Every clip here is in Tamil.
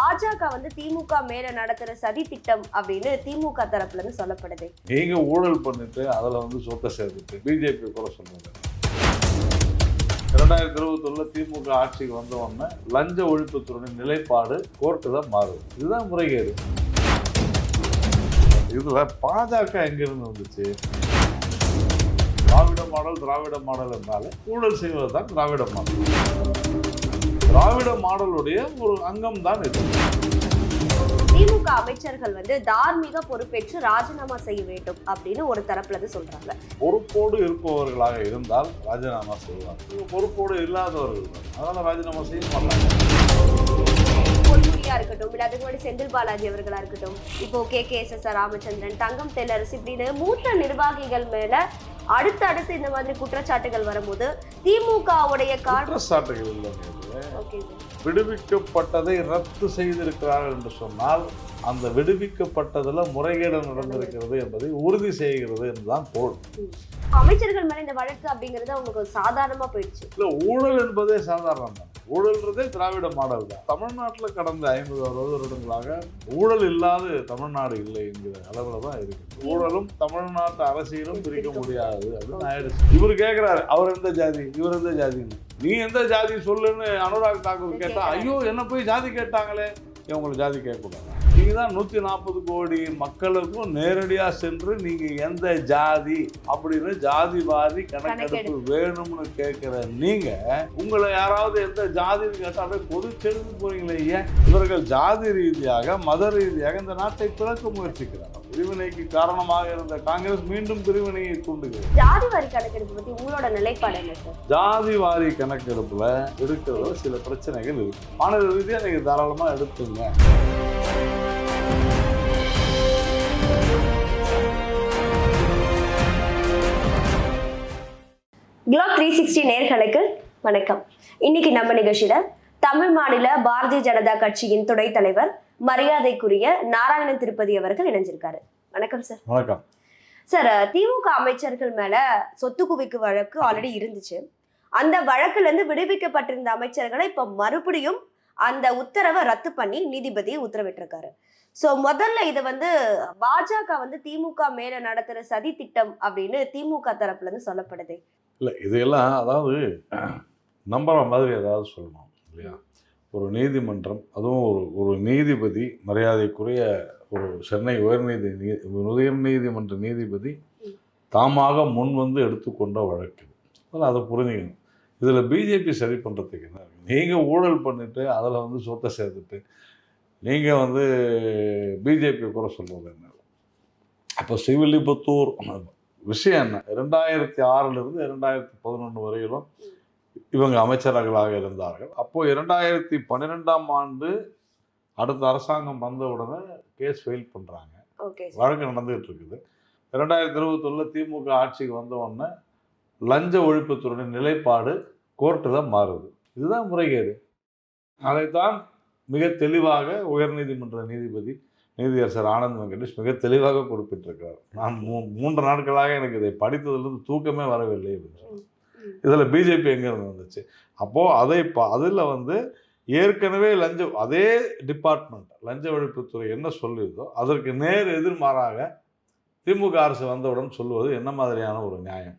பாஜக வந்து திமுக மேல நடத்துற சதி திட்டம் அப்படின்னு திமுக தரப்புல இருந்து சொல்லப்படுது. நீங்க ஊழல் பண்ணிட்டு அதுல வந்து சொத்தை சேர்த்துட்டு பிஜேபி கூட சொன்னது இரண்டாயிரத்தி இருபத்தொன்னுல திமுக ஆட்சிக்கு வந்த உடனே லஞ்ச ஒழிப்புத்துறையின் நிலைப்பாடு கோர்ட்டு தான் மாறுது. இதுதான் முறைகேடு. இதுல பாஜக எங்கிருந்து வந்துச்சு? திராவிட மாடல் திராவிட மாடல் என்றாலே ஊழல் செய்வது தான் திராவிட மாடல். திராவிட மாடலுடைய ஒரு அங்கம் தான் இது. திமுக அமைச்சர்கள் வந்து தார்மீக பொறுப்பேற்று ராஜினாமா செய்ய வேண்டும் அப்படின்னு ஒரு தரப்புல இருந்து சொல்றாங்க. பொறுப்போடு இருப்பவர்களாக இருந்தால் ராஜினாமா செய்வார் இவங்க பொறுப்போடு இல்லாதவர்கள் தான். அதனால ராஜினாமா செய்ய மாட்டாங்க. பொன்முடியா இருக்கட்டும் இல்ல அதுக்கு முன்னாடி செந்தில் பாலாஜி அவர்களா இருக்கட்டும் இப்போ K. K. S. S. R. Ramachandran Thangam Thennarasu இப்படின்னு மூத்த நிர்வாகிகள் மேல அடுத்து அடுத்து இந்த மாதிரி குற்றச்சாட்டுகள் வரும்போது திமுகவுடைய கார்டு குற்றச்சாட்டுகள் ஓகே விடுவிக்கப்பட்டதை ரத்து செய்திருக்கிறார்கள் என்று சொன்னால் அந்த விடுவிக்கப்பட்டதுல முறைகேடு நடந்திருக்கிறது என்பதை உறுதி செய்கிறது என்றுதான் பொருள். அமைச்சர்கள் மேல இந்த வழக்கு அப்படிங்கிறது அவங்களுக்கு ஒரு சாதாரணமா போயிடுச்சு. இல்ல ஊழல் என்பதே சாதாரணம் தான். ஊழல்ன்றதே திராவிட மாடல் தான். தமிழ்நாட்டில் கடந்த ஐம்பது அறுபது வருடங்களாக ஊழல் இல்லாத தமிழ்நாடு இல்லை என்கிற அளவில் தான் இருக்கு ஊழலும் தமிழ்நாட்டு அரசியலும் பிரிக்க முடியாது அப்படின்னு ஆயிடுச்சு. இவர் கேட்கிறாரு அவர் எந்த ஜாதி இவர் எந்த ஜாதின்னு. நீ எந்த ஜாதி சொல்லுன்னு அனுராக் தாக்கூர் கேட்டா ஐயோ என்ன போய் ஜாதி கேட்டாங்களே. இவங்களை ஜாதி கேட்கக்கூடாது? நீங்க தான் நூத்தி நாற்பது கோடி மக்களுக்கும் நேரடியா சென்று நீங்க எந்த ஜாதி அப்படின்னு ஜாதிவாதி கணக்கெடுப்பு வேணும்னு கேட்கிற நீங்க உங்களை யாராவது எந்த ஜாதின்னு கேட்டா அப்படியே கொதிச்செழுந்து போறீங்களே ஏன்? இவர்கள் ஜாதி ரீதியாக மத ரீதியாக இந்த நாட்டை பிளக்க முயற்சிக்கிறார் பிரிவினைக்கு காரணமாக இருந்த காங்கிரஸ் மீண்டும் பிரிவினையை தூண்டுகிறது. ஜாதி வாரி கணக்கெடுப்பு பத்தி உங்களோட நிலைப்பாடு என்ன சார் ஜாதி வாரி கணக்கெடுப்புல எடுக்கிறதுல சில பிரச்சனைகள் இருக்கு. மாநில ரீதியா நீங்க தாராளமா எடுத்துங்க. குளோப் த்ரீ சிக்ஸ்டி நேர்களுக்கு வணக்கம். இன்னைக்கு நம்ம நிகழ்ச்சியில தமிழ் மாநில பாரதிய ஜனதா கட்சியின் துணைத் தலைவர் மரியாதைக்குரிய நாராயணன் திருப்பதி அவர்கள் இணைஞ்சிருக்காரு. வணக்கம் சார் வணக்கம். சார் திமுக அமைச்சர்கள் மேல சொத்து குவிப்பு வழக்கு ஆல்ரெடி இருந்துச்சு. அந்த வழக்குல இருந்து விடுவிக்கப்பட்டிருந்த அமைச்சர்களை இப்ப மறுபடியும் அந்த உத்தரவை ரத்து பண்ணி நீதிபதி உத்தரவிட்டிருக்காரு. சோ முதல்ல இது வந்து பாஜக வந்து திமுக மேல நடத்துற சதி திட்டம் அப்படின்னு திமுக தரப்புல இருந்து சொல்லப்படுது. இல்லை இதையெல்லாம் அதாவது நம்புற மாதிரி ஏதாவது சொல்லணும் இல்லையா? ஒரு நீதிமன்றம் அதுவும் ஒரு ஒரு நீதிபதி மரியாதைக்குரிய ஒரு சென்னை உயர்நீதி நீ உயர்நீதிமன்ற நீதிபதி தாமாக முன் வந்து எடுத்துக்கொண்ட வழக்கு. அதனால் அதை புரிஞ்சுக்கணும். இதில் பிஜேபி சரி பண்ணுறதுக்கு என்ன நீங்கள் ஊழல் பண்ணிட்டு அதில் வந்து சொத்தை சேர்த்துட்டு நீங்கள் வந்து பிஜேபி குறை சொல்கிறது என்ன? அப்போ ஸ்ரீவில்லிபுத்தூர் விஷயம் என்ன? ரெண்டாயிரத்தி ஆறிலிருந்து இரண்டாயிரத்தி பதினொன்று வரையிலும் இவங்க அமைச்சர்களாக இருந்தார்கள். அப்போ இரண்டாயிரத்தி பன்னிரெண்டாம் ஆண்டு அடுத்த அரசாங்கம் வந்த உடனே கேஸ் ஃபெயில் பண்ணுறாங்க வழக்கு நடந்துகிட்டு இருக்குது ரெண்டாயிரத்தி இருபத்தொன்னில் திமுக ஆட்சிக்கு வந்த உடனே லஞ்ச ஒழிப்புத்துறையின் நிலைப்பாடு கோர்ட்டில் மாறுது. இதுதான் முறைகேடு. அதைத்தான் மிக தெளிவாக உயர்நீதிமன்ற நீதிபதி நீதியரசர் ஆனந்த் வெங்கடேஷ் மிக தெளிவாக குறிப்பிட்டிருக்கிறார். நான் மூ மூன்று நாட்களாக எனக்கு இதை படித்ததிலிருந்து தூக்கமே வரவில்லை அப்படின்னு சொன்னார். இதில் பிஜேபி எங்கேருந்து வந்துச்சு? அப்போது அதை ப அதில் வந்து ஏற்கனவே லஞ்ச அதே டிபார்ட்மெண்ட் லஞ்ச ஒழிப்புத்துறை என்ன சொல்லுதோ அதற்கு நேர் எதிர்மாறாக திமுக அரசு வந்தவுடன் சொல்லுவது என்ன மாதிரியான ஒரு நியாயம்?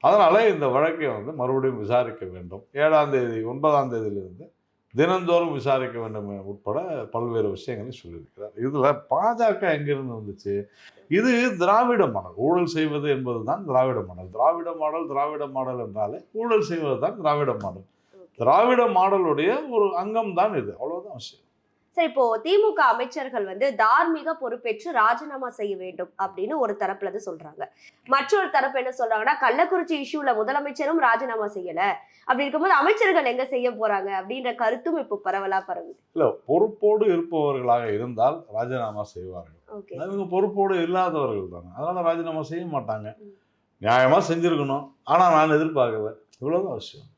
அதனால் இந்த வழக்கை வந்து மறுபடியும் விசாரிக்க வேண்டும். ஏழாம் தேதி ஒன்பதாம் தேதியிலிருந்து தினந்தோறும் விசாரிக்க வேண்டும் உட்பட பல்வேறு விஷயங்களை சொல்லியிருக்கிறார். இதில் பாஜக எங்கிருந்து வந்துச்சு? இது திராவிட மாடல். ஊழல் செய்வது என்பது தான் Dravida model. Dravida model Dravida model என்றாலே ஊழல் செய்வது தான் திராவிட மாடல். திராவிட மாடலுடைய ஒரு அங்கம் தான் இது. அவ்வளவுதான் விஷயம். சரி இப்போ திமுக அமைச்சர்கள் வந்து தார்மீக பொறுப்பேற்று ராஜினாமா செய்ய வேண்டும் அப்படின்னு ஒரு தரப்புல இருந்து சொல்றாங்க. மற்றொரு தரப்பு என்ன சொல்றாங்கன்னா கள்ளக்குறிச்சி இஷ்யூல முதலமைச்சரும் ராஜினாமா செய்யல. அப்படி இருக்கும்போது அமைச்சர்கள் எங்க செய்ய போறாங்க அப்படின்ற கருத்தும் இப்போ பரவலா பரவுது. இல்ல பொறுப்போடு இருப்பவர்களாக இருந்தால் ராஜினாமா செய்வார்கள். இவங்க பொறுப்போடு இல்லாதவர்கள் தானே. அதனால ராஜினாமா செய்ய மாட்டாங்க. நியாயமா செஞ்சிருக்கணும். ஆனா நான் எதிர்பார்க்கல. இவ்வளவுதான் விஷயம்.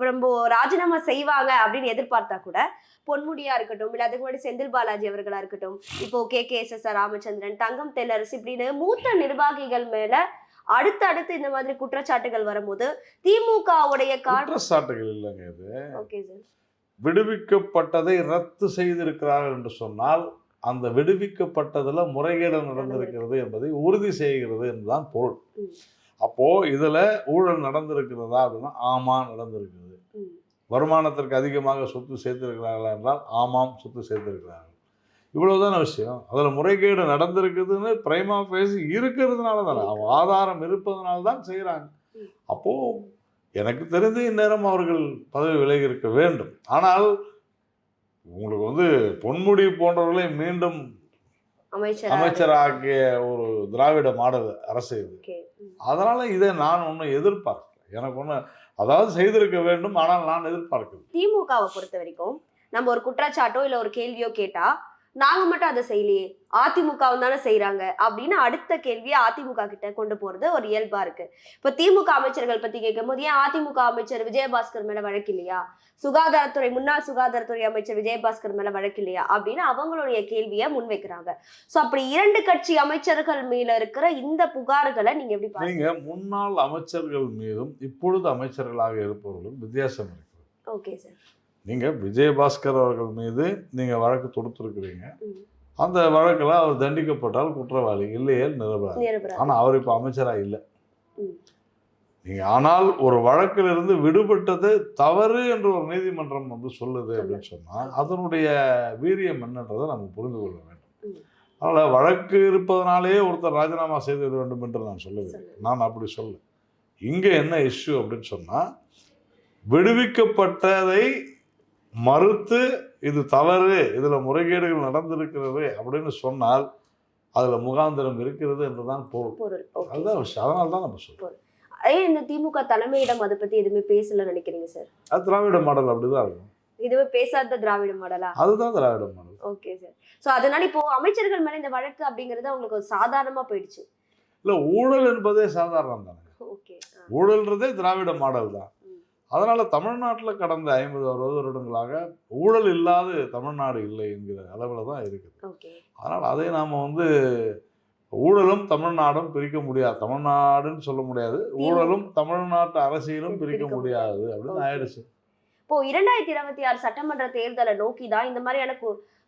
இப்போ நம்ம ராஜினாமா செய்வாங்க அப்படின்னு எதிர்பார்த்தா கூட பொன்முடியா இருக்கட்டும் இல்ல அதுக்கு முன்னாடி செந்தில் பாலாஜி அவர்களா இருக்கட்டும் இப்போ K. K. S. S. R. Ramachandran Thangam Thennarasu இப்படின்னு மூத்த நிர்வாகிகள் மேல அடுத்து அடுத்து இந்த மாதிரி குற்றச்சாட்டுகள் வரும்போது திமுகவுடைய குற்றச்சாட்டுகள் இல்லைங்க இது. Okay sir. விடுவிக்கப்பட்டதை ரத்து செய்திருக்கிறார்கள் என்று சொன்னால் அந்த விடுவிக்கப்பட்டதுல முறைகேடு நடந்திருக்கிறது என்பதை உறுதி செய்கிறது என்றுதான் பொருள். ம். அப்போ இதுல ஊழல் நடந்திருக்கிறதா அப்படின்னா ஆமா நடந்திருக்குது. வருமானத்திற்கு அதிகமாக சொத்து சேர்த்திருக்கிறார்களா என்றால் ஆமாம் சொத்து சேர்த்திருக்கிறார்கள். இவ்வளவுதான விஷயம். அதுல முறைகேடு நடந்திருக்குதுன்னு பிரைமா ஃபேஸ் இருக்கிறதுனால தானே. அவங்க ஆதாரம் இருப்பதனால தான் செய்கிறாங்க ம். அப்போ எனக்கு தெரிந்து இந்நேரம் அவர்கள் பதவி விலகி இருக்க வேண்டும். ஆனால் உங்களுக்கு வந்து பொன்முடி போன்றவர்களை மீண்டும் அமைச்சர் அமைச்சராக்கிய ஒரு திராவிட மாடல் அரசு இது. அதனால இதை நான் ஒன்றும் எதிர்பார்க்கல. எனக்கு ஒன்று அதாவது செய்திருக்க வேண்டும் ஆனால் நான் எதிர்பார்க்கிறேன் திமுகவை பொறுத்த வரைக்கும் நம்ம ஒரு குற்றச்சாட்டோ இல்லை ஒரு கேள்வியோ கேட்டால் நாங்க மட்டும் அதை செய்யலையே அதிமுக தானே செய்றாங்க அப்படின்னு அடுத்த கேள்வியை அதிமுக கிட்ட கொண்டு போறது ஒரு இயல்பா இருக்கு. இப்ப திமுக அமைச்சர்கள் பத்தி கேட்கும்போது ஏன் அதிமுக அமைச்சர் விஜயபாஸ்கர் மேல வழக்கு இல்லையா? சுகாதாரத்துறை முன்னாள் சுகாதாரத்துறை அமைச்சர் விஜயபாஸ்கர் மேல வழக்கு இல்லையா? அப்படின்னு அவங்களுடைய கேள்வியை முன்வைக்கிறாங்க. சோ அப்படி இரண்டு கட்சி அமைச்சர்கள் மேல இருக்கிற இந்த புகார்களை நீங்க எப்படி பாருங்க நீங்க முன்னாள் அமைச்சர்கள் மீதும் இப்பொழுது அமைச்சர்களாக இருப்பவர்களும் வித்தியாசம் இருக்குது ஓகே சார் நீங்க விஜயபாஸ்கர் அவர்கள் மீது நீங்க வழக்கு தொடுத்திருக்கிறீங்க. அந்த வழக்கில் அவர் தண்டிக்கப்பட்டால் குற்றவாளி இல்லையே நிரபராதி நிரபராதி ஆனா அவர் இப்போ அமைச்சரா இல்லை ம். நீங்க ஆனால் ஒரு வழக்கிலிருந்து விடுபட்டது தவறு என்று ஒரு நீதிமன்றம் வந்து சொல்லுது அப்படின்னு சொன்னா அதனுடைய வீரியம் என்னன்றதை நம்ம புரிந்து கொள்ள வேண்டும். அதனால வழக்கு இருப்பதனாலே ஒருத்தர் ராஜினாமா செய்திட வேண்டும் என்று நான் சொல்லவில்லை. நான் அப்படி சொல்ல இங்க என்ன இஷ்யூ அப்படின்னு சொன்னா விடுவிக்கப்பட்டதை மறுத்து இது தவறு இதுல முறைகேடுகள் நடந்திருக்கிறது அப்படின்னு சொன்னால் அதுல முகாந்திரம் இருக்கிறது என்றுதான் பொருள். அதுதான் அதனால தான் நம்ம சொல்றோம். ஏன் இந்த திமுக தலைமையிடம் அதை பத்தி எதுவுமே பேசல நினைக்கிறீங்க சார்? அது திராவிட மாடல் அப்படிதான் இருக்கும். இதுவே பேசாத திராவிட மாடலா? அதுதான் Dravida model. Okay sir. So அதனால இப்போ அமைச்சர்கள் மேல இந்த வழக்கு அப்படிங்கிறது அவங்களுக்கு ஒரு சாதாரணமா போயிடுச்சு. இல்ல ஊழல் என்பதே சாதாரணம் தானே. ஓகே. ஊழல்ன்றதே திராவிட மாடல் தான். அதனால தமிழ்நாட்டில் கடந்த ஐம்பது அறுபது வருடங்களாக ஊழல் இல்லாத தமிழ்நாடு இல்லை என்கிற அளவில் தான் இருக்குது. அதனால் அதை நாம் வந்து ஊழலும் தமிழ்நாடும் பிரிக்க முடியாது. தமிழ்நாடுன்னு சொல்ல முடியாது. ஊழலும் தமிழ்நாட்டு அரசியலும் பிரிக்க முடியாது. அப்படின்னு. ஆயிடுச்சு. இப்போ இரண்டாயிரத்தி இருபத்தி ஆறு சட்டமன்ற தேர்தலை நோக்கி தான் இந்த மாதிரியான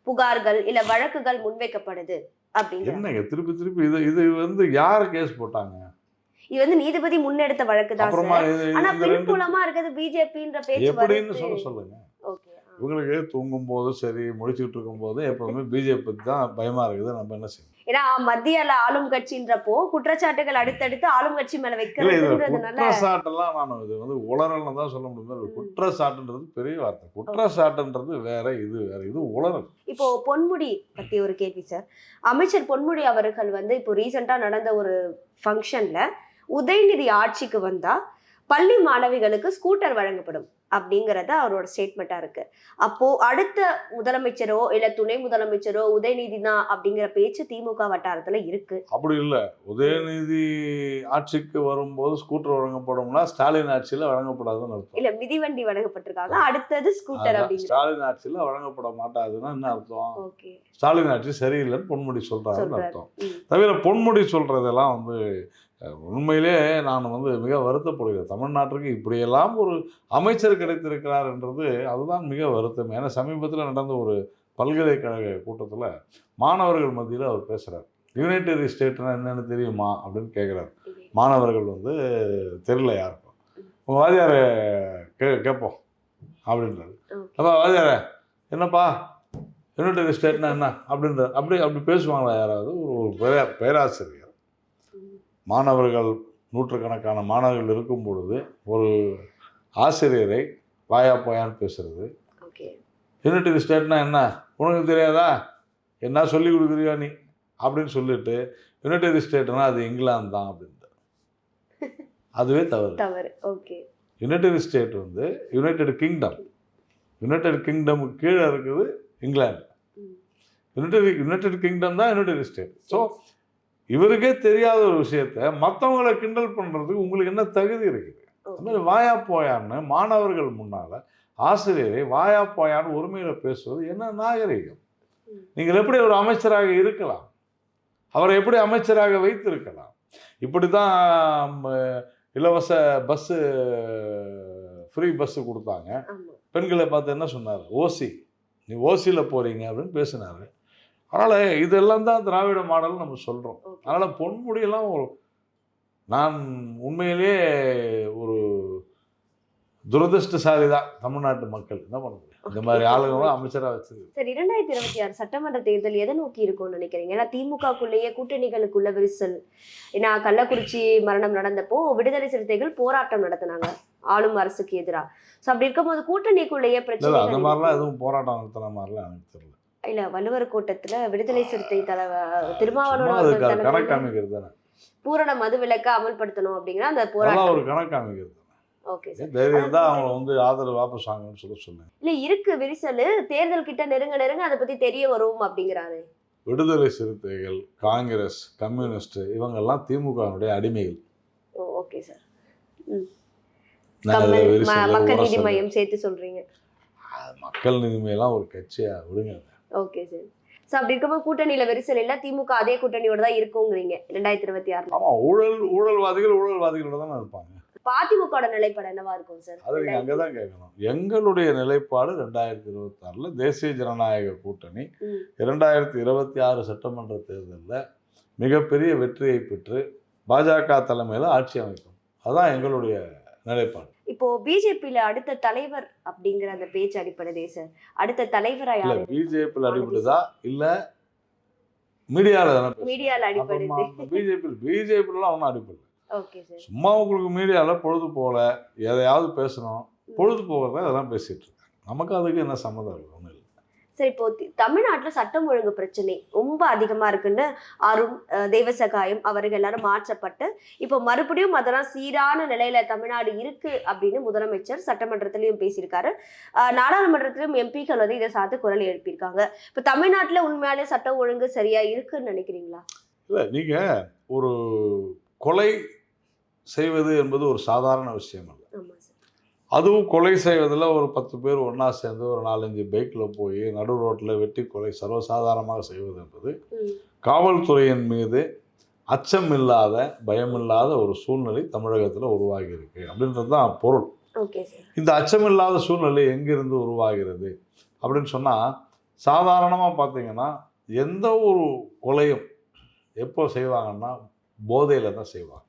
புகார்கள் இல்ல வழக்குகள் முன்வைக்கப்படுது அப்படிங்கிற என்னங்க திருப்பி திருப்பி இது இது வந்து யார் கேஸ் போட்டாங்க? இது வந்து நீதிபதி முன்னெடுத்த வழக்கு தான் ஆனா பின்புலமா இருக்கிறது பிஜேபின்ற பேச்சு எப்படின்னு. சொல்ல சொல்லுங்க. இவங்களுக்கு தூங்கும் போதும் சரி முடிச்சுட்டு இருக்கும் போதும் எப்பவுமே பிஜேபி தான் பயமா இருக்குது. நம்ம என்ன செய்யணும்? ஏன்னா மத்தியில ஆளும் கட்சின்றப்போ குற்றச்சாட்டுகள் அடுத்தடுத்து ஆளும் கட்சி மேல வைக்கிறதுன்றதுனால குற்றச்சாட்டெல்லாம் நான் இது வந்து உளறல்னு தான் சொல்ல முடியும். குற்றச்சாட்டுன்றது பெரிய வார்த்தை. குற்றச்சாட்டுன்றது வேற இது வேற. இது உளறல். இப்போ பொன்முடி பத்தி ஒரு கேள்வி சார். அமைச்சர் பொன்முடி அவர்கள் வந்து இப்போ ரீசெண்டா நடந்த ஒரு ஃபங்க்ஷன்ல உதயநிதி ஆட்சிக்கு வந்தா பள்ளி மாணவிகளுக்கு ஸ்கூட்டர் வழங்கப்படும் அப்படிங்கறத அவரோட ஸ்டேட்மெண்டா இருக்கு. அப்போ அடுத்த முதலமைச்சரோ இல்ல துணை முதலமைச்சரோ உதயநிதி தான் அப்படிங்கிற பேச்சு திமுக வட்டாரத்துல இருக்கு. அப்படி இல்ல. உதயநிதி ஆட்சிக்கு வரும்போது ஸ்கூட்டர் வழங்கப்படும்னா ஸ்டாலின் ஆட்சியில வழங்கப்படாதுன்னு அர்த்தம். இல்ல மிதிவண்டி வழங்கப்பட்டிருக்காங்க. அடுத்தது ஸ்கூட்டர் அப்படிங்கிற ஸ்டாலின் ஆட்சியில வழங்கப்பட மாட்டாதுன்னா என்ன அர்த்தம்? ஓகே. ஸ்டாலின் ஆட்சி சரியில்லைன்னு பொன்முடி சொல்றாருன்னு சொல்றாரு. அர்த்தம். தவிர பொன்முடி சொல்றதெல்லாம் வந்து உண்மையிலே நான் வந்து மிக வருத்தப்படுகிறேன். தமிழ்நாட்டிற்கு இப்படியெல்லாம் ஒரு அமைச்சர் கிடைத்திருக்கிறார்ன்றது அதுதான் மிக வருத்தம். ஏன்னா சமீபத்தில் நடந்த ஒரு பல்கலைக்கழக கூட்டத்தில் மாணவர்கள் மத்தியில் அவர் பேசுகிறார் யுனைடெட் ஸ்டேட்னா என்னன்னு தெரியுமா? அப்படின்னு கேட்குறாரு மாணவர்கள் வந்து தெரியல யாருக்கும். உங்கள் வாதியாரை கே கேட்போம் அப்படின்றாரு. அப்போ வாதியார என்னப்பா? யுனைடெட் ஸ்டேட்னா என்ன? அப்படின்றார். அப்படி அப்படி பேசுவாங்களா யாராவது? ஒரு பேரா பேராசிரியர். மாணவர்கள் நூற்றுக்கணக்கான மாணவர்கள் இருக்கும் பொழுது ஒரு ஆசிரியரை வாயா போயான்னு பேசுறது. யுனைடெட் ஸ்டேட்னா என்ன? உனக்கு தெரியாதா? என்ன சொல்லி கொடுக்குறியோ நீ? அப்படின்னு சொல்லிட்டு யுனைடெட் ஸ்டேட்னா அது இங்கிலாந்து தான் அப்படின்ட்டு. அதுவே தவறு. தவறு. ஓகே. யுனைடெட் ஸ்டேட் வந்து யுனைடெட் கிங்டம் யுனைடெட் கிங்டமுக்கு கீழே இருக்குது இங்கிலாந்து. யுனைடெட் யுனைடெட் கிங்டம் தான் யுனைடெட் ஸ்டேட் ஸோ இவருக்கே தெரியாத ஒரு விஷயத்த மற்றவங்களை கிண்டல் பண்ணுறதுக்கு உங்களுக்கு என்ன தகுதி இருக்குது? அது மாதிரி வாயா போயான்னு மாணவர்கள் முன்னால் ஆசிரியரை வாயா போயான்னு உரிமையில் பேசுவது என்ன நாகரிகம். நீங்கள் எப்படி ஒரு அமைச்சராக இருக்கலாம்? அவரை எப்படி அமைச்சராக வைத்திருக்கலாம்? இப்படி தான் இலவச பஸ்ஸு ஃப்ரீ பஸ்ஸு கொடுத்தாங்க. பெண்களை பார்த்து என்ன சொன்னார்? ஓசி. நீ ஓசியில் போறீங்க அப்படின்னு பேசினாரு. அதனால இதெல்லாம் தான் திராவிட மாடல் நம்ம Okay. அதனால பொன்முடியெல்லாம் நான் உண்மையிலேயே ஒரு துரதிருஷ்டசாலி தான் தமிழ்நாட்டு மக்கள். என்ன பண்ண முடியும்? இந்த மாதிரி ஆளுங்களாம் அமைச்சராக வச்சிருக்கு சரி இரண்டாயிரத்தி இருபத்தி ஆறு சட்டமன்ற தேர்தல் எதை நோக்கி இருக்கும்னு நினைக்கிறீங்க? ஏன்னா திமுகக்குள்ளேயே கூட்டணிகளுக்குள்ள விரிசல். ஏன்னா கள்ளக்குறிச்சி மரணம் நடந்தப்போ விடுதலை சிறுத்தைகள் போராட்டம் நடத்தினாங்க ஆளும் அரசுக்கு எதிராக ஸோ அப்படி இருக்கும்போது கூட்டணிக்குள்ளேயே இல்லை அந்த பிரச்சனை மாதிரிலாம் எதுவும் போராட்டம் நடத்துன மாதிரிலாம் எனக்கு தெரியல. இல்ல வள்ளுவர் கூட்டத்துல விடுதலை சிறுத்தை தலைவர் சும்மா திருமாவளவன் பூரண மது விலக்க அமல்படுத்தணும் அப்படிங்கிற அந்த போராட்டம். ஒரு கணக்கு சார். தைரியம் தான் அவங்கள வந்து ஆதரவு வாபஸ் சொல்ல சொன்னேன். இல்ல இருக்கு விரிசல். தேர்தல் கிட்ட நெருங்க நெருங்க அதை பத்தி தெரிய வரும் அப்படிங்கிறாரு. விடுதலை சிறுத்தைகள் காங்கிரஸ் கம்யூனிஸ்ட் இவங்கெல்லாம் திமுகவினுடைய அடிமைகள். Oh okay sir. Makkal Needhi. மையம் சேர்த்து சொல்றீங்க. மக்கள் நீதிமையெல்லாம் ஒரு கட்சியா விடுங்க. ஓகே சார் ஸோ அப்படி இருக்கும்போது கூட்டணியில விரிசல் இல்ல திமுக அதே கூட்டணியோட தான் இருக்குங்கிறீங்க ரெண்டாயிரத்தி இருபத்தி ஆறுல. ஆமா ஊழல் ஊழல்வாதிகள் ஊழல்வாதிகளோட தானே இருப்பாங்க. அதிமுகவோட நிலைப்பாடு என்னவா இருக்கும் சார் அதை நீங்க அங்கதான் கேட்கணும். எங்களுடைய நிலைப்பாடு ரெண்டாயிரத்தி இருபத்தி ஆறுல தேசிய ஜனநாயக கூட்டணி. இரண்டாயிரத்தி இருபத்தி ஆறு சட்டமன்ற தேர்தலில் மிகப்பெரிய வெற்றியை பெற்று பாஜக தலைமையில ஆட்சி அமைக்கும். அதுதான் எங்களுடைய நிலைப்பாடு. இப்போ பிஜேபியில அடுத்த தலைவர் அப்படிங்கிற அந்த பேச்சு அடிப்படை சார். அடுத்த தலைவரா யாரு? பிஜேபியில் அடிபடுதா இல்ல மீடியால மீடியால அடிபடுது. பிஜேபி பிஜேபிலாம் ஒன்றும் அடிப்படல சும்மா உங்களுக்கு மீடியால பொழுது போகல எதையாவது பேசணும். பொழுது போகிறத அதெல்லாம் பேசிட்டு இருக்காங்க. நமக்கு அதுக்கு என்ன சம்மந்தம் இருக்கு? சரி இப்போ தமிழ்நாட்டில் சட்டம் ஒழுங்கு பிரச்சனை ரொம்ப அதிகமாக இருக்குன்னு அருண் தெய்வசகாயம் தேவசகாயம் அவர்கள் எல்லாரும் மாற்றப்பட்டு இப்போ மறுபடியும் அதெல்லாம் சீரான நிலையில தமிழ்நாடு இருக்கு அப்படின்னு முதலமைச்சர் சட்டமன்றத்திலையும் பேசியிருக்காரு. நாடாளுமன்றத்திலும் எம்பிக்கள் வந்து இதை சார்ந்து குரல் எழுப்பியிருக்காங்க. இப்போ தமிழ்நாட்டில் உண்மையாலே சட்டம் ஒழுங்கு சரியா இருக்குன்னு நினைக்கிறீங்களா? இல்லை நீங்கள் ஒரு கொலை செய்வது என்பது ஒரு சாதாரண விஷயம் அல்ல. அதுவும் கொலை செய்வதில் ஒரு பத்து பேர் ஒன்றா சேர்ந்து ஒரு நாலஞ்சு பைக்கில் போய் நடு ரோட்டில் வெட்டி கொலை சர்வசாதாரணமாக செய்வது என்பது காவல்துறையின் மீது அச்சம் இல்லாத பயமில்லாத ஒரு சூழ்நிலை தமிழகத்தில் உருவாகி இருக்கு அப்படின்றது தான் பொருள். இந்த அச்சமில்லாத சூழ்நிலை எங்கிருந்து உருவாகிறது அப்படின்னு சொன்னால் சாதாரணமாக பார்த்தீங்கன்னா எந்த ஒரு கொலையும் எப்போ செய்வாங்கன்னா போதையில் தான் செய்வாங்க.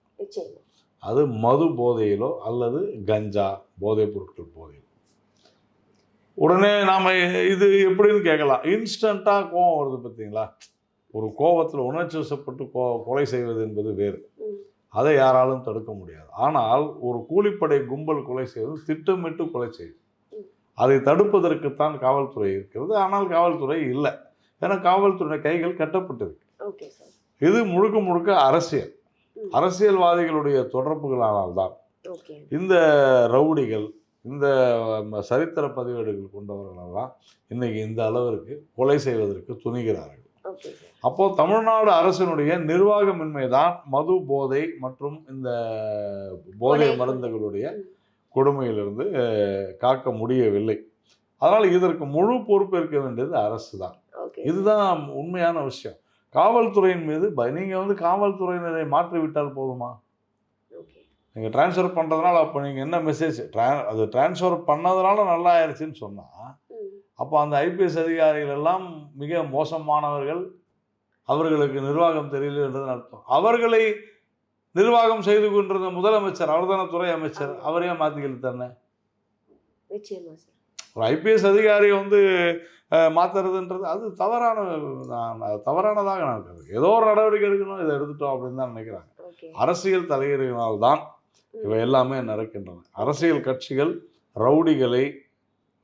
அது மது போதையிலோ அல்லது கஞ்சா போதைப் பொருட்கள் போதையிலோ. உடனே நாம் இது எப்படின்னு கேட்கலாம். இன்ஸ்டண்ட்டாக கோவம் வருது பார்த்தீங்களா? ஒரு கோபத்தில் உணர்ச்சி வசப்பட்டு கோ கொலை செய்வது என்பது வேறு. அதை யாராலும் தடுக்க முடியாது. ஆனால் ஒரு கூலிப்படை கும்பல் கொலை செய்வது திட்டமிட்டு கொலை செய்யும். அதை தடுப்பதற்குத்தான் காவல்துறை இருக்கிறது. ஆனால் காவல்துறை இல்லை. ஏன்னா காவல்துறை கைகள் கட்டப்பட்டிருக்கு. இது முழுக்க முழுக்க அரசியல். அரசியல்வாதிகளுடைய தொடர்புகளானால் தான் ஓகே. இந்த ரவுடிகள் இந்த சரித்திர பதிவேடுகள் கொண்டவர்களெல்லாம் இன்னைக்கு இந்த அளவிற்கு கொலை செய்வதற்கு துணிகிறார்கள். அப்போ தமிழ்நாடு அரசினுடைய நிர்வாகமின்மை தான் மது போதை மற்றும் இந்த போதை. மருந்துகளுடைய. கொடுமையிலிருந்து காக்க முடியவில்லை. அதனால் இதற்கு முழு பொறுப்பேற்க வேண்டியது அரசு தான் இதுதான் உண்மையான விஷயம். காவல்துறையின் மீது ப- நீங்க வந்து காவல்துறையினரை மாற்றி விட்டால் போதுமா நீங்கள் ட்ரான்ஸ்ஃபர் பண்ணுறதுனால அப்போ நீங்கள் என்ன மெசேஜ் ட்ரா அது ட்ரான்ஸ்ஃபர் பண்ணதுனால நல்லா ஆயிடுச்சுன்னு சொன்னால் அப்போ அந்த ஐபிஎஸ் அதிகாரிகள் எல்லாம் மிக மோசமானவர்கள் அவர்களுக்கு நிர்வாகம் தெரியலன்றது அர்த்தம். அவர்களை நிர்வாகம் செய்து கொண்டிருந்த முதலமைச்சர் அவர்தானே துறை அமைச்சர் அவரையே மாற்றிக்கிறது தானே? ஒரு ஐபிஎஸ் அதிகாரியை வந்து அஹ், மாத்துறதுன்றது அது தவறான நான் தவறானதாக நான் கருது ஏதோ ஒரு நடவடிக்கை எடுக்கணும் இதை எடுத்துட்டோம் அப்படின்னு தான் நினைக்கிறாங்க. அரசியல் தலையீடுகளால்தான் இவை எல்லாமே நடக்கின்றன. அரசியல் கட்சிகள் ரவுடிகளை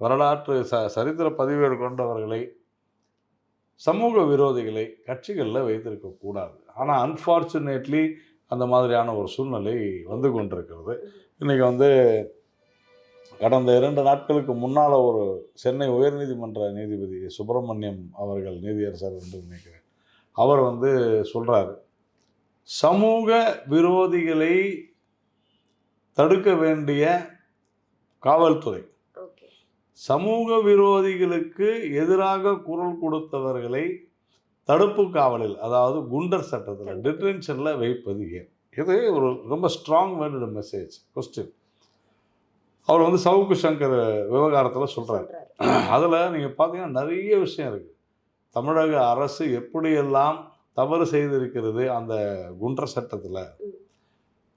வரலாற்று ச சரித்திர பதிவேடு கொண்டவர்களை சமூக விரோதிகளை கட்சிகளில் வைத்திருக்க கூடாது. ஆனால் அன்ஃபார்ச்சுனேட்லி அந்த மாதிரியான ஒரு சூழ்நிலை வந்து கொண்டிருக்கிறது. இன்றைக்கி வந்து கடந்த இரண்டு நாட்களுக்கு முன்னால் ஒரு சென்னை உயர்நீதிமன்ற நீதிபதி சுப்பிரமணியம் அவர்கள் நீதியரசர் என்று நினைக்கிறேன். அவர் வந்து சொல்கிறாரு சமூக விரோதிகளை தடுக்க வேண்டிய காவல்துறை சமூக விரோதிகளுக்கு எதிராக குரல் கொடுத்தவர்களை தடுப்பு காவலில் அதாவது குண்டர் சட்டத்தில் டிடென்ஷனில் வைப்பது ஏன்? இது ஒரு ரொம்ப ஸ்ட்ராங் வேர்டு மெசேஜ் கொஸ்டின் அவர் வந்து சவுக்கு சங்கர் விவகாரத்தில் சொல்கிறார் அதில் நீங்கள் பார்த்தீங்கன்னா நிறைய விஷயம் இருக்குது தமிழக அரசு எப்படியெல்லாம் தவறு செய்திருக்கிறது அந்த குண்டர் சட்டத்தில்.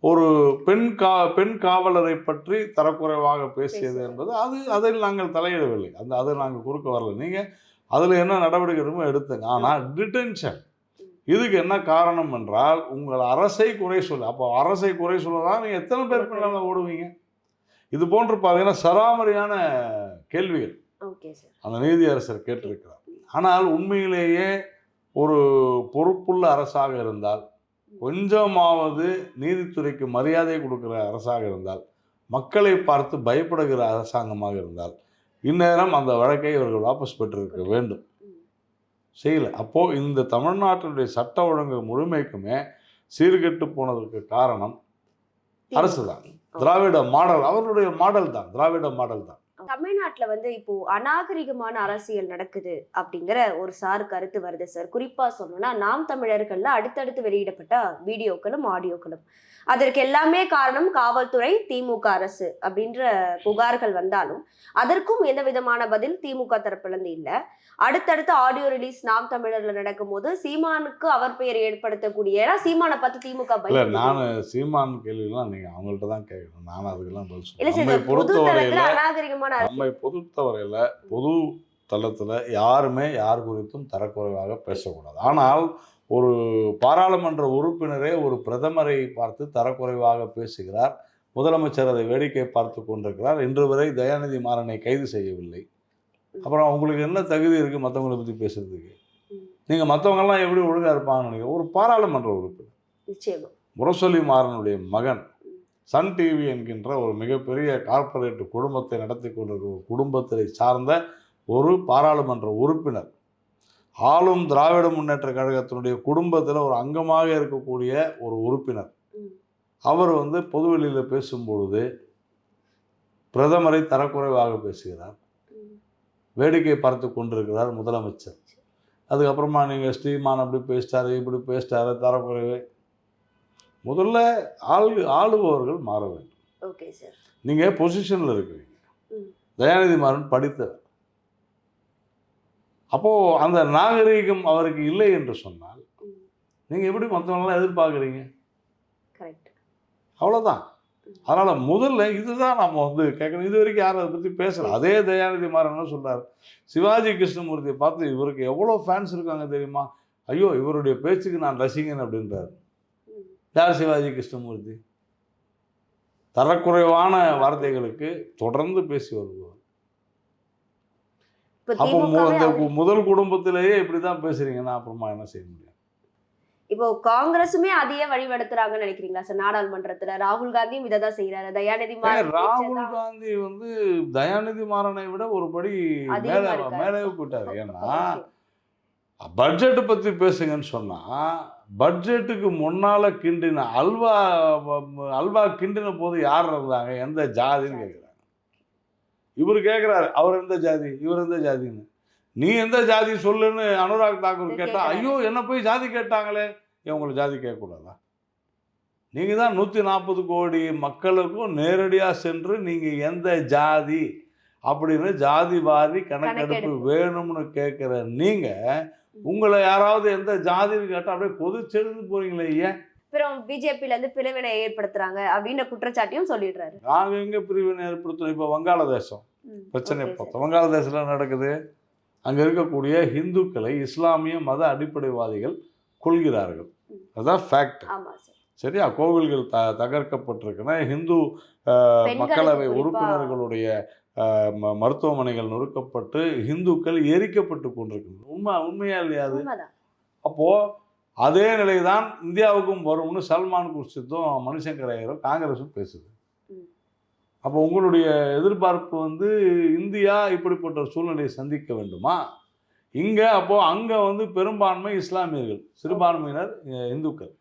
ஒரு பெண் கா பெண் காவலரை பற்றி தரக்குறைவாக பேசியது. என்பது அது அதில் நாங்கள் தலையிடவில்லை. அந்த அதை நாங்கள் குறுக்க வரல. நீங்கள் அதில் என்ன நடவடிக்கை எடுமோ எடுத்துங்க. ஆனால் டிடென்ஷன் இதுக்கு என்ன காரணம் என்றால் உங்கள் அரசை குறை சொல்ல. அப்போ அரசை குறை சொல்ல தான் நீங்கள் எத்தனை பேர் பின்னால் ஓடுவீங்க? இது போன்று பார்த்தீங்கன்னா சராமரியான கேள்விகள். அந்த நீதியரசர் கேட்டிருக்கிறார். ஆனால் உண்மையிலேயே ஒரு பொறுப்புள்ள அரசாக இருந்தால் கொஞ்சமாவது நீதித்துறைக்கு மரியாதை கொடுக்கிற அரசாக இருந்தால் மக்களை பார்த்து பயப்படுகிற அரசாங்கமாக இருந்தால் இந்நேரம் அந்த வழக்கை இவர்கள் வாபஸ் பெற்றிருக்க வேண்டும். செய்யல. அப்போ இந்த தமிழ்நாட்டினுடைய சட்ட ஒழுங்கு முழுமைக்குமே சீர்கெட்டு போனதற்கு காரணம் அரசு தான் திராவிட மாடல் அவர்களுடைய மாடல் தான் திராவிட மாடல் தான். தமிழ்நாட்டுல வந்து இப்போ அநாகரிகமான அரசியல் நடக்குது அப்படிங்கிற ஒரு சார் கருத்து வருது சார். குறிப்பா சொல்லணும்னா நாம் தமிழர்கள்ல அடுத்தடுத்து வெளியிடப்பட்ட வீடியோக்களும் ஆடியோக்களும். அதற்கு எல்லாமே காரணம் காவல்துறை திமுக அரசு அப்படின்ற புகார்கள் வந்தாலும் அதற்கும் எந்த விதமான பதில் திமுக தரப்புல இருந்து இல்ல. அடுத்தடுத்து ஆடியோ ரிலீஸ் நாம் தமிழர்ல நடக்கும்போது சீமானுக்கு அவர் பெயர் ஏற்படுத்தக்கூடிய ஏன்னா சீமானை பார்த்து திமுக. நான் சீமான் கேள்விலாம் நீங்க அவங்கள்ட்ட தான் கேட்கணும். நான் அதுக்கெல்லாம் பதில் இல்ல சார் நம்மை இது பொது பொறுத்தவரையில தளத்துல அநாகரிகமான அரசியல் நம்மை பொறுத்தவரையில பொது தளத்துல யாருமே யார் குறித்தும் தரக்குறைவாக பேசக்கூடாது. ஆனால் ஒரு பாராளுமன்ற உறுப்பினரே ஒரு பிரதமரை பார்த்து தரக்குறைவாக பேசுகிறார். முதலமைச்சர் அதை வேடிக்கை பார்த்து கொண்டிருக்கிறார். இன்று வரை தயாநிதி மாறனை கைது செய்யவில்லை. அப்புறம் உங்களுக்கு என்ன தகுதி இருக்கு மற்றவங்களை பத்தி பேசுறதுக்கு? ம். நீங்க மற்றவங்கெல்லாம் எப்படி ஒழுங்கா இருப்பாங்கன்னு நினைக்கிறேன் ஒரு பாராளுமன்ற உறுப்பினர். முரசொலி மாறனுடைய மகன் சன் டிவி என்கின்ற ஒரு மிகப்பெரிய கார்ப்பரேட் குடும்பத்தை நடத்தி கொண்டிருக்கிற ஒரு குடும்பத்தை சார்ந்த ஒரு பாராளுமன்ற உறுப்பினர். ஆளும் திராவிட முன்னேற்ற கழகத்தினுடைய குடும்பத்தில் ஒரு அங்கமாக இருக்கக்கூடிய ஒரு உறுப்பினர். அவர் வந்து பொதுவெளியில் பேசும்பொழுது பிரதமரை தரக்குறைவாக பேசுகிறார். வேடிக்கை பார்த்து கொண்டிருக்கிறார் முதலமைச்சர். அதுக்கப்புறமா நீங்கள் ஸ்ரீமான் அப்படி பேசிட்டாரு இப்படி பேசிட்டாரு தரக்குறைவு. முதல்ல ஆளு ஆளுபவர்கள் மாற வேண்டும். Okay sir. நீங்கள் பொசிஷனில் இருக்கிறீங்க. தயாநிதி மாறன் படித்தவர். அப்போது அந்த நாகரீகம் அவருக்கு இல்லை என்று சொன்னால். நீங்கள் எப்படி மற்றவங்களாம் எதிர்பார்க்குறீங்க? அவ்வளோதான் அதனால் முதல்ல இதுதான் நம்ம வந்து கேட்கணும். இது வரைக்கும் யாரும் அதை பற்றி பேசல. அதே தயாநிதி மாறன் சொல்றாரு. சிவாஜி கிருஷ்ணமூர்த்தியை பார்த்து இவருக்கு எவ்வளோ ஃபேன்ஸ் இருக்காங்க தெரியுமா? ஐயோ இவருடைய பேச்சுக்கு நான் ரசிகன் அப்படின்றாரு. யார் சிவாஜி கிருஷ்ணமூர்த்தி? தரக்குறைவான வார்த்தைகளுக்கு தொடர்ந்து பேசி வருபவர் இப்போ முதல் குடும்பத்திலேயே இப்படி தான் பேசுறீங்கன்னா அப்புறமா என்ன செய்ய முடியும்? இப்போ காங்கிரசுமே அதையே வழிநடத்துறாங்கன்னு நினைக்கிறீங்களா? சார் நாடாளுமன்றத்துல ராகுல் காந்தியும் இதை தான் செய்யறாரு தயாநிதி ராகுல் காந்தி வந்து தயாநிதி மாறனை விட ஒரு படி மேலே. மேலே போயிட்டாரு. ஏன்னா Okay. பட்ஜெட் பத்தி பேசுங்கன்னு சொன்னா பட்ஜெட்டுக்கு முன்னால கிண்டின அல்வா அல்வா கிண்டின போது யார் இருந்தாங்க? எந்த ஜாதின்னு கேட்குறாங்க இவர் கேட்குறாரு அவர் எந்த ஜாதி இவர் எந்த ஜாதின்னு நீ எந்த ஜாதி சொல்லுன்னு அனுராக் தாக்கூர் கேட்டா கேக்குறாரு. ஐயோ என்ன போய் ஜாதி கேட்டாங்களே ஏன் உங்களை ஜாதி கேட்கக்கூடாதா நீங்கள் தான் நூற்றி நாற்பது கோடி மக்களுக்கும் நேரடியாக சென்று நீங்கள் எந்த ஜாதி அப்படின்னு ஜாதி வாரி கணக்கெடுப்பு. வேணும்னு கேட்குற நீங்கள் உங்களை யாராவது எந்த ஜாதின்னு கேட்டால் அப்படியே கொதிச்செழுந்து போறீங்களே ஏன் அப்புறம் பிஜேபில இருந்து பிளவினை ஏற்படுத்துறாங்க அப்படின்ற குற்றச்சாட்டையும் சொல்லிடுறாரு. நாங்கள் எங்கே பிரிவினை ஏற்படுத்தணும் இப்போ வங்காளதேசம். பிரச்சனை பார்த்தோம். வங்காளதேசத்தில் நடக்குது. அங்கே இருக்கக்கூடிய இந்துக்களை இஸ்லாமிய மத அடிப்படைவாதிகள் கொள்கிறார்கள். அதுதான் ஃபேக்ட் சரியா? கோவில்கள் த தகர்க்கப்பட்டிருக்கின. இந்து அஹ், பெண்களுக்கு மக்களவை உறுப்பினர்களுடைய மருத்துவமனைகள் நொறுக்கப்பட்டு இந்துக்கள் எரிக்கப்பட்டு கொண்டிருக்கின்றன. உண்மை உண்மையா இல்லையா அது? உண்மைதான். அப்போ அதே நிலை தான் இந்தியாவுக்கும் வரும்னு சல்மான் குர்ஷித்தும் மணிசங்கர் ஐயரும் காங்கிரஸும் பேசுது. அப்போ உங்களுடைய எதிர்பார்ப்பு வந்து இந்தியா இப்படிப்பட்ட சூழ்நிலையை சந்திக்க வேண்டுமா இங்கே அப்போ அங்கே வந்து பெரும்பான்மை இஸ்லாமியர்கள் சிறுபான்மையினர் இந்துக்கள்.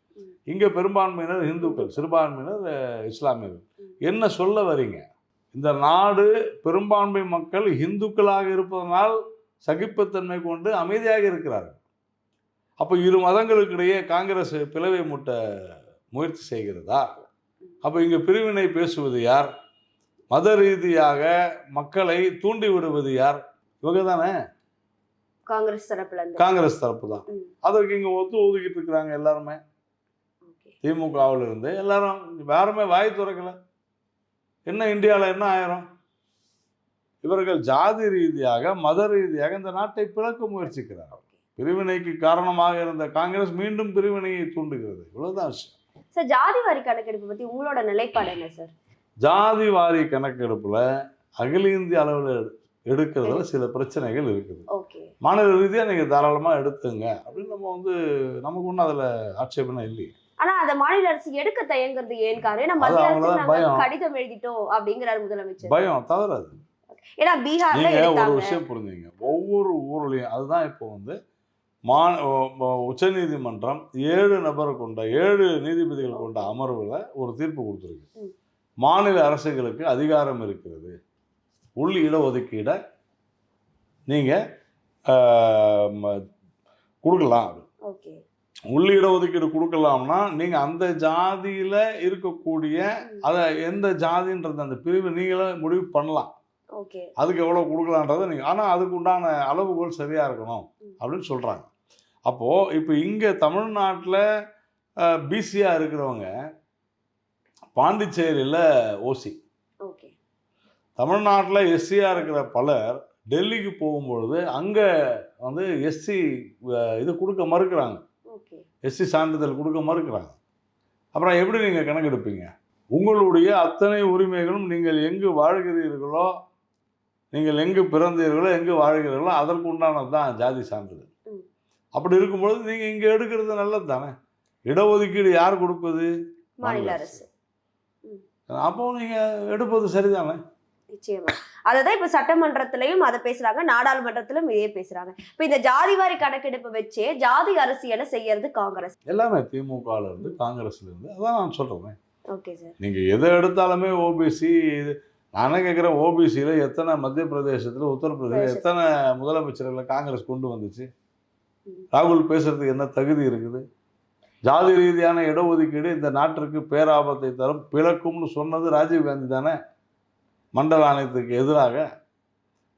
இங்கே பெரும்பான்மையினர் இந்துக்கள் சிறுபான்மையினர் இஸ்லாமியர்கள். என்ன சொல்ல வரீங்க இந்த நாடு பெரும்பான்மை மக்கள் இந்துக்களாக இருப்பதனால் சகிப்புத்தன்மை கொண்டு அமைதியாக இருக்கிறார்கள் அப்போ இரு மதங்களுக்கிடையே காங்கிரஸ் பிளவை மூட்ட முயற்சி செய்கிறதா? அப்போ இங்கே பிரிவினை பேசுவது யார்? மத ரீதியாக மக்களை தூண்டி விடுவது யார்? இவங்க தானே காங்கிரஸ் தரப்புல காங்கிரஸ் தரப்பு தான். அதற்கு இங்க ஒத்து ஒதுக்கிட்டு இருக்கிறாங்க எல்லாருமே. திமுகவில் இருந்து எல்லாரும் யாருமே வாய் திறக்கல. என்ன இந்தியாவில் என்ன ஆயிரும்? இவர்கள் ஜாதி ரீதியாக மத ரீதியாக இந்த நாட்டை பிளக்க முயற்சிக்கிறார் பிரிவினைக்கு காரணமாக இருந்த காங்கிரஸ் மீண்டும் பிரிவினையை தூண்டுகிறது. இவ்வளவுதான் விஷயம். சார் ஜாதி வாரி கணக்கெடுப்பு பத்தி உங்களோட நிலைப்பாடு என்ன சார்? ஜாதி வாரி கணக்கெடுப்புல அகில இந்திய அளவில் எடுக்கிறதுல சில பிரச்சனைகள் இருக்குது. மாநில ரீதியாக நீங்க தாராளமா எடுத்துங்க. அப்படின்னு நம்ம வந்து நமக்கு ஒன்றும் அதுல ஆட்சேபனை இல்லையே. ஆனா அந்த மாநில அரசு எடுக்க தயங்குறது ஏன் காரணம்? அது மத்திய அரசு. கடிதம் எழுதிட்டோம் அப்படிங்கிறாரு முதலமைச்சர். பயம் தவறாது ஏன்னா பீகார்ல ஒரு விஷயம் புரிஞ்சுங்க. ஒவ்வொரு ஊர்லயும் அதுதான் இப்போ வந்து மா உச்ச நீதிமன்றம் ஏழு நபர் கொண்ட ஏழு நீதிபதிகள் கொண்ட அமர்வுல ஒரு தீர்ப்பு கொடுத்துருக்கு. மாநில அரசுகளுக்கு அதிகாரம் இருக்கிறது. உள் இடஒதுக்கீடை நீங்க ஆஹ், ம- கொடுக்கலாம் உள் இடஒதுக்கீடு கொடுக்கலாம்னா நீங்க அந்த ஜாதியில இருக்கக்கூடிய அதை எந்த ஜாதின்றது அந்த பிரிவு நீங்களே முடிவு பண்ணலாம். அதுக்கு எவ்வளோ கொடுக்கலான்றதை நீங்கள் ஆனால் அதுக்கு உண்டான அளவுகோல் சரியாக இருக்கணும் அப்படின்னு சொல்கிறாங்க அப்போது இப்போ இங்கே தமிழ்நாட்டில் பிசியாக இருக்கிறவங்க பாண்டிச்சேரியில் ஓசி ஓகே. தமிழ்நாட்டில் எஸ்சியாக இருக்கிற பலர் டெல்லிக்கு போகும்பொழுது அங்கே வந்து எஸ்சி இது கொடுக்க மறுக்கிறாங்க. எஸ்சி சான்றிதழ் கொடுக்க மறுக்கிறாங்க. அப்புறம் எப்படி நீங்கள் கணக்கெடுப்பீங்க? உங்களுடைய அத்தனை உரிமைகளும் நீங்கள் எங்கு வாழ்கிறீர்களோ நீங்கள் எங்கு பிறந்தீர்களோ எங்கு வாழ்கிறீர்களோ அதற்கு உண்டானது தான் ஜாதி சான்றிதழ். அப்படி இருக்கும்பொழுது நீங்கள் இங்கே எடுக்கிறது நல்லது தானே? இடஒதுக்கீடு யார் கொடுப்பது? மாநில அரசு. அப்போ நீங்கள் எடுப்பது சரிதானே? நிச்சயமா. அததான் இப்ப சட்டமன்றத்திலயும் அதை பேசுறாங்க நாடாளுமன்றத்திலும் இதே பேசுறாங்க. இப்ப இந்த ஜாதி வாரி கணக்கெடுப்பு வச்சே ஜாதி அரசியலை செய்யறது? காங்கிரஸ். எல்லாமே திமுகல இருந்து காங்கிரஸ்ல இருந்து அதான் நான் சொல்கிறேன் ஓகே சார். நீங்கள் எதை எடுத்தாலுமே ஓபிசி நானே கேட்குறேன் ஓபிசியில் எத்தனை மத்திய பிரதேசத்தில். உத்தரப்பிரதேச எத்தனை முதலமைச்சர்களை காங்கிரஸ் கொண்டு வந்துச்சு. ராகுல் பேசுறதுக்கு என்ன தகுதி இருக்குது? ஜாதி ரீதியான இடஒதுக்கீடு இந்த நாட்டிற்கு பேராபத்தை தரும் பிளக்கும்னு சொன்னது ராஜீவ் காந்தி தானே? மண்டல ஆணையத்துக்கு எதிராக.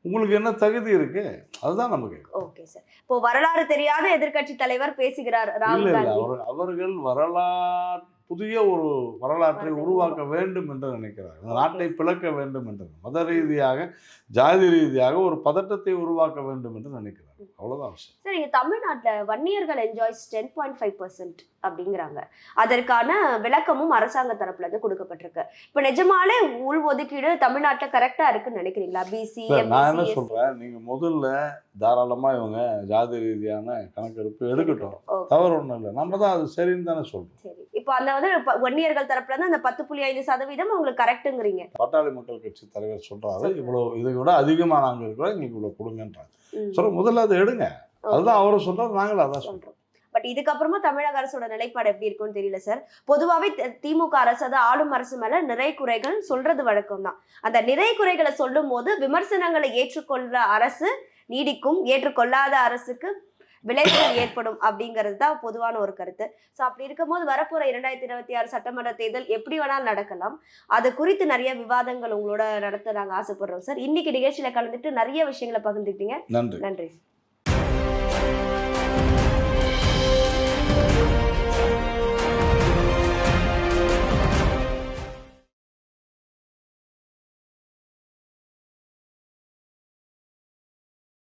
உங்களுக்கு என்ன தகுதி இருக்கு? அதுதான் நமக்கு ஓகே சார். இப்போ வரலாறு தெரியாத எதிர்க்கட்சி தலைவர் பேசுகிறார் இல்ல அவர் அவர்கள் வரலாறு புதிய ஒரு வரலாற்றை வரலாற்றை உருவாக்க வேண்டும் என்று நினைக்கிறார். இந்த நாட்டை பிளக்க வேண்டும் என்று. மத ரீதியாக ஜாதி ரீதியாக ஒரு பதட்டத்தை உருவாக்க வேண்டும் என்று நினைக்கிறார். அவ்வளவுதான் விஷயம் சார் இங்க தமிழ்நாட்டுல வன்னியர்கள் enjoys ten point five percent அப்படிங்கிறாங்க. அதற்கான விளக்கமும் அரசாங்க தரப்புல இருந்து கொடுக்கப்பட்டிருக்கு. இப்ப நிஜமாலே உள் ஒதுக்கீடு தமிழ்நாட்டுல கரெக்டா இருக்குன்னு நினைக்கிறீங்களா? பிசி நான் என்ன சொல்றேன்? நீங்க முதல்ல தாராளமா இவங்க ஜாதி ரீதியான கணக்கெடுப்பு எடுக்கட்டும். தவறு ஒண்ணும் இல்லை. நம்ம தான் அது சரின்னு தானே சொல்றோம். சரி. இப்போ அந்த வந்து வன்னியர்கள் தரப்புல இருந்து அந்த பத்து புள்ளி ஐந்து சதவீதம் உங்களுக்கு கரெக்ட்டுங்கிறீங்க பாட்டாளி மக்கள் கட்சி தலைவர் சொல்றாரு. இவ்வளவு இதை விட அதிகமா நாங்க இருக்கிறோம் எங்களுக்கு இவ்வளவு கொடுங்கன்றாங்க ம். சொல்ற முதல்ல அதை எடுங்க. அதுதான் அவரும் சொல்றாரு நாங்களும் அதான் சொல்றோம். பட் இதுக்கப்புறமா தமிழக அரசோட நிலைப்பாடு எப்படி இருக்கும்னு தெரியல சார் பொதுவாகவே திமுக அரசு அது ஆளும் அரசு மேல நிறை குறைகள் சொல்றது வழக்கம் தான். அந்த நிறை குறைகளை சொல்லும் போது விமர்சனங்களை ஏற்றுக்கொள்ற அரசு நீடிக்கும் ஏற்றுக்கொள்ளாத அரசுக்கு விளைவுகள் ஏற்படும் அப்படிங்கிறது தான் பொதுவான ஒரு கருத்து. ஸோ அப்படி இருக்கும்போது வரப்போற இரண்டாயிரத்தி இருபத்தி ஆறு சட்டமன்ற தேர்தல் எப்படி வேணாலும் நடக்கலாம். அது குறித்து நிறைய விவாதங்கள் உங்களோட நடத்த நாங்கள் ஆசைப்படுறோம் சார் இன்னைக்கு நிகழ்ச்சியில கலந்துட்டு நிறைய விஷயங்களை பகிர்ந்துக்கிட்டீங்க. நன்றி. நன்றி